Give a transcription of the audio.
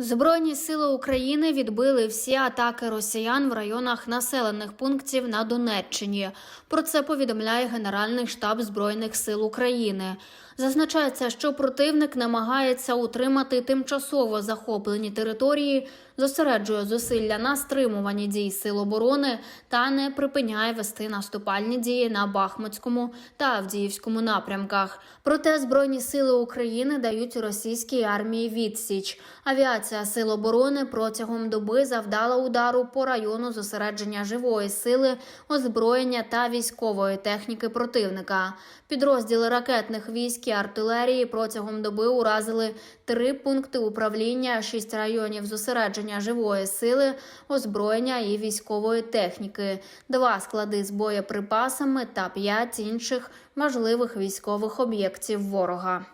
Збройні сили України відбили всі атаки росіян в районах населених пунктів на Донеччині. Про це повідомляє Генеральний штаб Збройних сил України. Зазначається, що противник намагається утримати тимчасово захоплені території, зосереджує зусилля на стримуванні дій сил оборони та не припиняє вести наступальні дії на Бахмутському та Авдіївському напрямках. Проте збройні сили України дають російській армії відсіч. Авіація сил оборони протягом доби завдала удару по району зосередження живої сили, озброєння та військової техніки противника. Підрозділи ракетних військ і артилерії протягом доби уразили три пункти управління, шість районів зосередження живої сили, озброєння і військової техніки, два склади з боєприпасами та п'ять інших важливих військових об'єктів ворога.